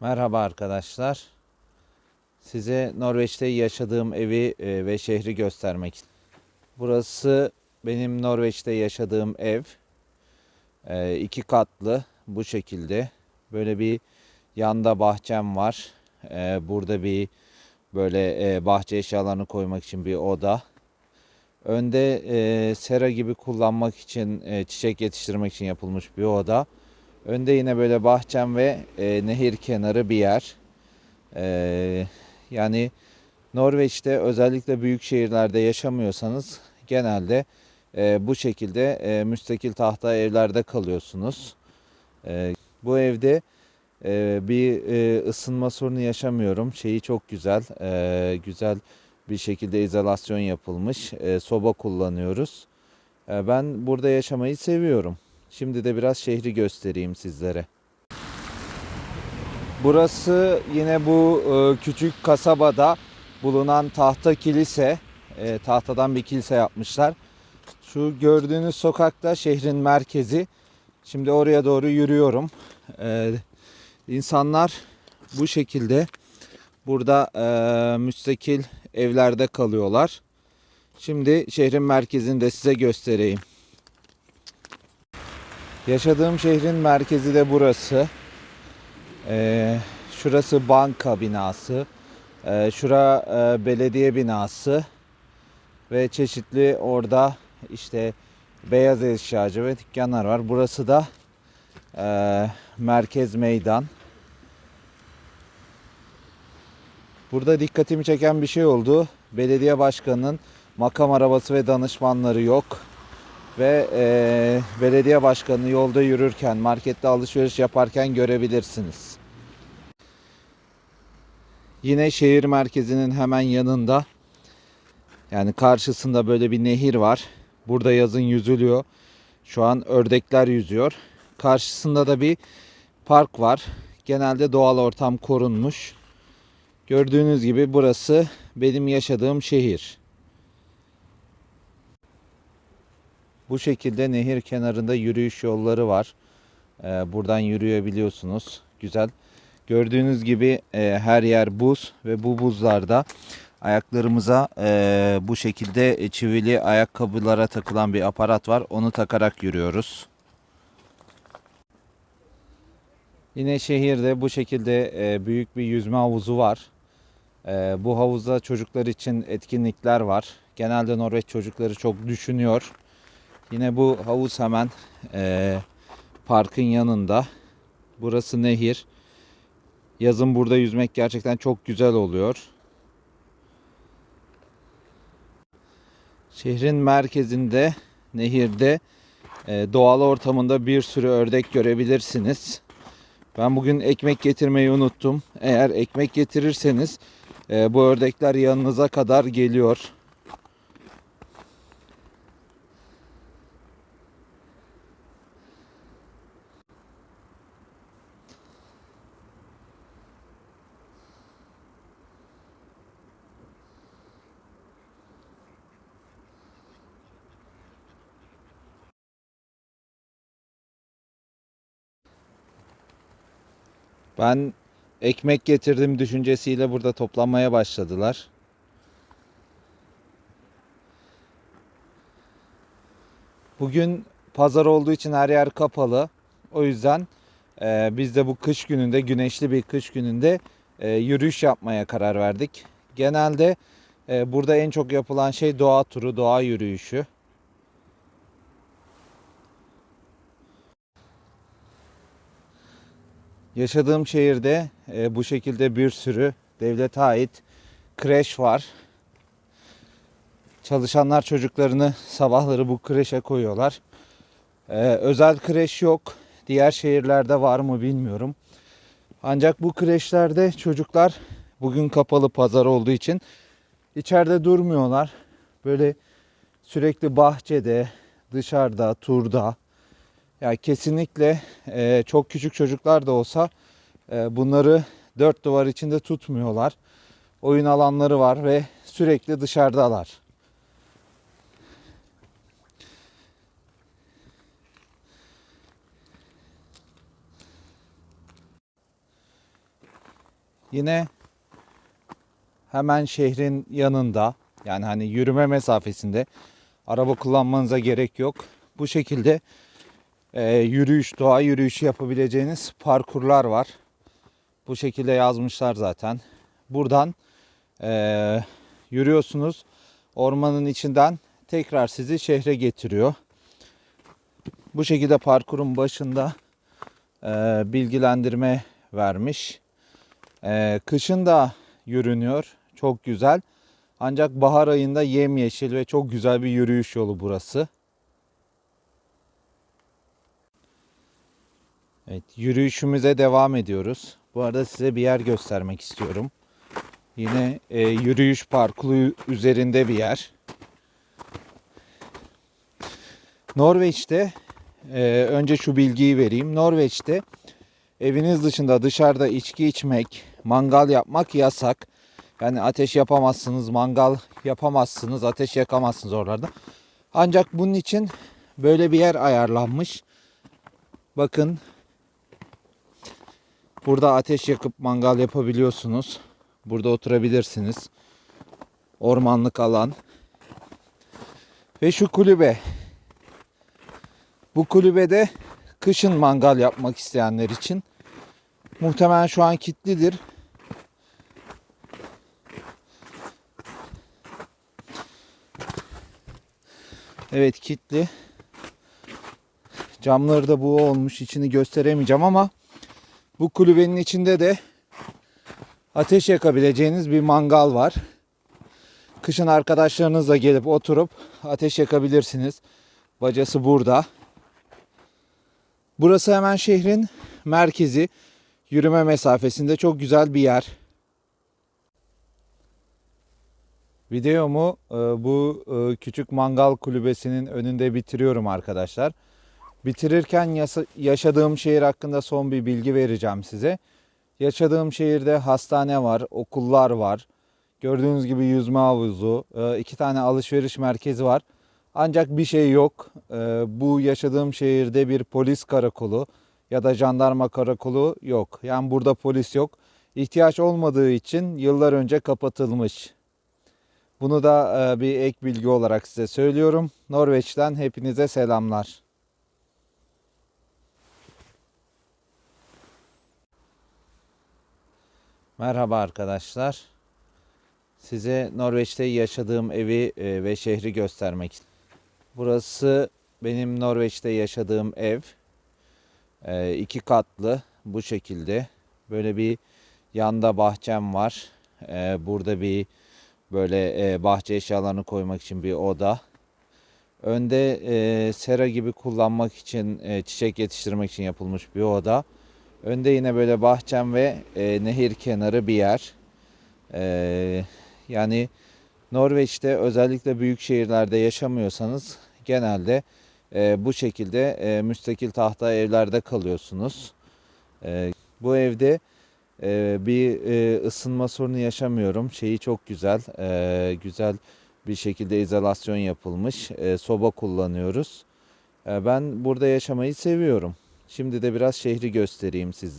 Merhaba arkadaşlar. Size Norveç'te yaşadığım evi e, ve şehri göstermek istedim. Burası benim Norveç'te yaşadığım ev. E, iki katlı bu şekilde. Böyle bir yanda bahçem var. E, Burada bir böyle e, bahçe eşyalarını koymak için bir oda. Önde e, sera gibi kullanmak için, e, çiçek yetiştirmek için yapılmış bir oda. Önde yine böyle bahçem ve e, nehir kenarı bir yer. E, yani Norveç'te özellikle büyük şehirlerde yaşamıyorsanız genelde e, bu şekilde e, müstakil tahta evlerde kalıyorsunuz. E, bu evde e, bir e, ısınma sorunu yaşamıyorum. Şeyi çok güzel, e, güzel bir şekilde izolasyon yapılmış. E, soba kullanıyoruz. E, ben burada yaşamayı seviyorum. Şimdi de biraz şehri göstereyim sizlere. Burası yine bu e, küçük kasabada bulunan tahta kilise. E, tahtadan bir kilise yapmışlar. Şu gördüğünüz sokakta şehrin merkezi. Şimdi oraya doğru yürüyorum. E, insanlar bu şekilde burada müstakil evlerde kalıyorlar. Şimdi şehrin merkezini de size göstereyim. Yaşadığım şehrin merkezi de burası. Ee, şurası banka binası. Ee, şura e, belediye binası. Ve çeşitli orada işte beyaz eşyacı ve dükkanlar var. Burası da e, merkez meydan. Burada dikkatimi çeken bir şey oldu. Belediye başkanının makam arabası ve danışmanları yok ve e, belediye başkanı yolda yürürken, markette alışveriş yaparken görebilirsiniz. Yine şehir merkezinin hemen yanında yani karşısında böyle bir nehir var. Burada yazın yüzülüyor. Şu an ördekler yüzüyor. Karşısında da bir park var. Genelde doğal ortam korunmuş. Gördüğünüz gibi burası benim yaşadığım şehir. Bu şekilde nehir kenarında yürüyüş yolları var. Ee, buradan yürüyebiliyorsunuz. Güzel. Gördüğünüz gibi e, her yer buz ve bu buzlarda ayaklarımıza e, bu şekilde çivili ayakkabılara takılan bir aparat var. Onu takarak yürüyoruz. Yine şehirde bu şekilde e, büyük bir yüzme havuzu var. E, bu havuzda çocuklar için etkinlikler var. Genelde Norveç çocukları çok düşünüyor. Yine bu havuz hemen e, parkın yanında. Burası nehir. Yazın burada yüzmek gerçekten çok güzel oluyor. Şehrin merkezinde, nehirde e, doğal ortamında bir sürü ördek görebilirsiniz. Ben bugün ekmek getirmeyi unuttum. Eğer ekmek getirirseniz e, bu ördekler yanınıza kadar geliyor. Ben ekmek getirdim düşüncesiyle burada toplanmaya başladılar. Bugün pazar olduğu için her yer kapalı. O yüzden e, biz de bu kış gününde, güneşli bir kış gününde e, yürüyüş yapmaya karar verdik. Genelde e, burada en çok yapılan şey doğa turu, doğa yürüyüşü. Yaşadığım şehirde e, bu şekilde bir sürü devlete ait kreş var. Çalışanlar çocuklarını sabahları bu kreşe koyuyorlar. E, özel kreş yok. Diğer şehirlerde var mı bilmiyorum. Ancak bu kreşlerde çocuklar bugün kapalı pazar olduğu için içeride durmuyorlar. Böyle sürekli bahçede, dışarıda, turda, ya kesinlikle e, çok küçük çocuklar da olsa e, bunları dört duvar içinde tutmuyorlar. Oyun alanları var ve sürekli dışarıdalar. Yine hemen şehrin yanında yani hani yürüme mesafesinde araba kullanmanıza gerek yok. Bu şekilde e, yürüyüş, doğa yürüyüşü yapabileceğiniz parkurlar var. Bu şekilde yazmışlar zaten. Buradan e, yürüyorsunuz. Ormanın içinden tekrar sizi şehre getiriyor. Bu şekilde parkurun başında e, bilgilendirme vermiş. E, kışın da yürünüyor. Çok güzel. Ancak bahar ayında yemyeşil ve çok güzel bir yürüyüş yolu burası. Evet, yürüyüşümüze devam ediyoruz. Bu arada size bir yer göstermek istiyorum. Yine e, yürüyüş parkuru üzerinde bir yer. Norveç'te e, önce şu bilgiyi vereyim. Norveç'te eviniz dışında dışarıda içki içmek, mangal yapmak yasak. Yani ateş yapamazsınız, mangal yapamazsınız, ateş yakamazsınız oralarda. Ancak bunun için böyle bir yer ayarlanmış. Bakın burada ateş yakıp mangal yapabiliyorsunuz. Burada oturabilirsiniz. Ormanlık alan. Ve şu kulübe. Bu kulübede kışın mangal yapmak isteyenler için muhtemelen şu an kilitlidir. Evet kilitli. Camları da bu olmuş. içini gösteremeyeceğim ama bu kulübenin içinde de ateş yakabileceğiniz bir mangal var. Kışın arkadaşlarınızla gelip oturup ateş yakabilirsiniz. Bacası burada. Burası hemen şehrin merkezi. Yürüme mesafesinde çok güzel bir yer. Videomu e, bu e, küçük mangal kulübesinin önünde bitiriyorum arkadaşlar. Bitirirken yaşadığım şehir hakkında son bir bilgi vereceğim size. Yaşadığım şehirde hastane var, okullar var. Gördüğünüz gibi yüzme havuzu, e, iki tane alışveriş merkezi var. Ancak bir şey yok. E, Bu yaşadığım şehirde bir polis karakolu ya da jandarma karakolu yok. Yani burada polis yok. İhtiyaç olmadığı için yıllar önce kapatılmış. Bunu da e, bir ek bilgi olarak size söylüyorum. Norveç'ten hepinize selamlar. Merhaba arkadaşlar. Size Norveç'te yaşadığım evi e, ve şehri göstermek istedim. Burası benim Norveç'te yaşadığım ev. E, iki katlı bu şekilde. Böyle bir yanda bahçem var. E, Burada bir böyle e, bahçe eşyalarını koymak için bir oda. Önde e, sera gibi kullanmak için, e, çiçek yetiştirmek için yapılmış bir oda. Önde yine böyle bahçem ve e, nehir kenarı bir yer. E, yani Norveç'te özellikle büyük şehirlerde yaşamıyorsanız genelde e, bu şekilde e, müstakil tahta evlerde kalıyorsunuz. E, bu evde e, bir e, ısınma sorunu yaşamıyorum. Şeyi çok güzel, e, güzel bir şekilde izolasyon yapılmış. E, soba kullanıyoruz. E, ben burada yaşamayı seviyorum. Şimdi de biraz şehri göstereyim sizlere.